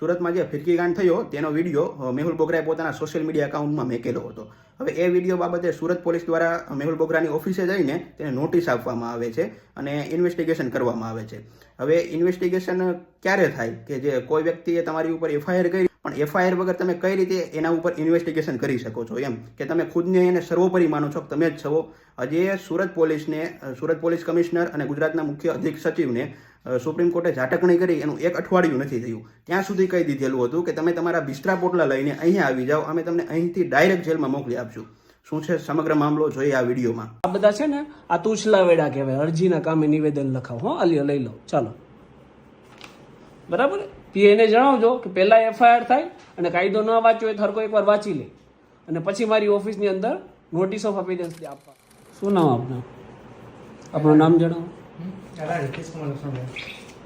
સુરતમાં જે ફિરકીકાંડ થયો, તેનો વીડિયો મેહુલ બોગરાએ પોતાના સોશિયલ મીડિયા એકાઉન્ટમાં મેકેલો હતો. હવે એ વીડિયો બાબતે સુરત પોલીસ દ્વારા મેહુલ બોગરાની ઓફિસે જઈને તેને નોટિસ આપવામાં આવે છે અને ઇન્વેસ્ટિગેશન કરવામાં આવે છે. હવે ઇન્વેસ્ટિગેશન ક્યારે થાય કે જે કોઈ વ્યક્તિએ તમારી ઉપર એફઆઈઆર કરી, પણ એફઆઈઆર વગર તમે કઈ રીતે એના ઉપર ઇન્વેસ્ટિગેશન કરી શકો છો? એમ કે તમે ખુદને એને સર્વોપરી માનો છો તમે જ છો? હજી સુરત પોલીસને સુરત પોલીસ કમિશનર અને ગુજરાતના મુખ્ય અધિક સચિવને સુપ્રીમ કોર્ટે ઝાટકણી કરી, એનું એક અઠવાડિયું નથી થયું. ત્યાં સુધી કહી દીધેલું હતું કે તમે તમારા બિસ્તરા પોટલા લઈને અહીંયા આવી જાઓ, અમે તમને અહીંથી ડાયરેક્ટ જેલમાં મોકલી આપશું. શું છે સમગ્ર મામલો? જોઈએ આ વિડીયોમાં. આ બધા છે ને, આ તુછલા વેડા કહેવાય. અરજીના કામે નિવેદન લખાવ, હો અલ્યો લઈ લો. ચાલો. બરાબર? પીએને જણાવજો કે પહેલાં એફઆઈઆર થાય અને કાયદો ન વાંચ્યો એ થરકો એકવાર વાંચી લે. અને પછી મારી ઓફિસની અંદર નોટિસ ઓફ અપીરન્સ આપવા. શું નામ આપનું? આપણું નામ જણાવો.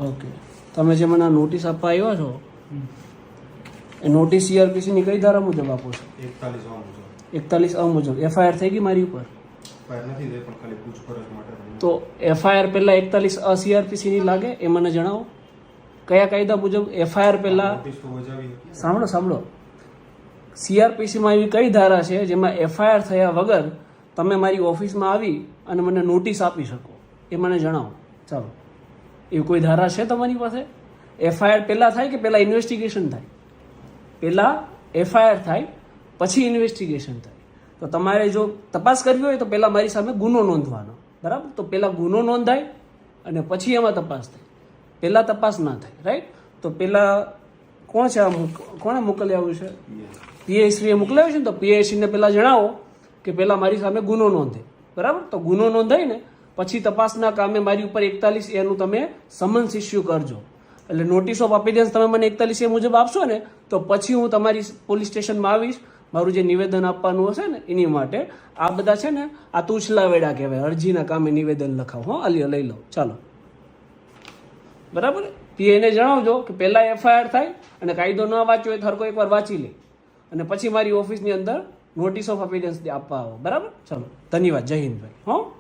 ઓકે તમે જે મને આ નોટિસ આપવા આવ્યા છો એ નોટિસ સીઆરપીસીની કઈ ધારા મુજબ આપો છો? એકતાલીસ આ મુજબ. એકતાલીસ અ મુજબ. એફઆઈઆર થઈ ગઈ મારી ઉપર? તો એફઆઈઆર પહેલા એકતાલીસ અ સીઆરપીસીની લાગે એ મને જણાવો. કયા કાયદા મુજબ એફઆઈઆર પહેલા સાંભળો સાંભળો. સીઆરપીસીમાં એવી કઈ ધારા છે જેમાં એફઆઈઆર થયા વગર તમે મારી ઓફિસમાં આવી અને મને નોટિસ આપી શકો? એ મને જણાવો. ચાલો. એવી કોઈ ધારા છે તમારી પાસે? એફઆઈઆર પહેલાં થાય કે પહેલાં ઇન્વેસ્ટિગેશન થાય? પહેલાં એફઆઈઆર થાય, પછી ઇન્વેસ્ટિગેશન થાય. તો તમારે જો તપાસ કરવી હોય તો પહેલાં મારી સામે ગુનો નોંધવાનો. બરાબર? તો પહેલાં ગુનો નોંધાય અને પછી એમાં તપાસ થાય. પહેલાં તપાસ ના થાય રાઈટ તો પહેલાં કોણ છે આ કોણે મોકલી આવ્યું છે? પીએસસીએ મોકલાવ્યું છે ને તો પીએસસીને પહેલાં જણાવો કે પહેલાં મારી સામે ગુનો નોંધે. બરાબર? તો ગુનો નોંધાય ને પછી તપાસના કામે મારી ઉપર એકતાલીસ એનું તમે સમન્સ ઇસ્યુ કરજો. એટલે નોટિસ ઓફ અપીરિયન્સ તમે મને એકતાલીસ એ મુજબ આપશો ને, તો પછી હું તમારી પોલીસ સ્ટેશનમાં આવીશ. મારું જે નિવેદન આપવાનું હશે ને, એની માટે આ બધા છે ને, આ તુછલા વેડા કહેવાય. અરજીના કામે નિવેદન લખાવ. હો અલ્યો લઈ લો. ચાલો. બરાબર? પીએને જણાવજો કે પહેલાં એફઆઈઆર થાય અને કાયદો ન વાંચ્યો એ થરકો એકવાર વાંચી લે. અને પછી મારી ઓફિસની અંદર નોટિસ ઓફ અપીરન્સ આપવા આવો. બરાબર? ચલો. ધન્યવાદ. જય હિન્દ ભાઈ. હો?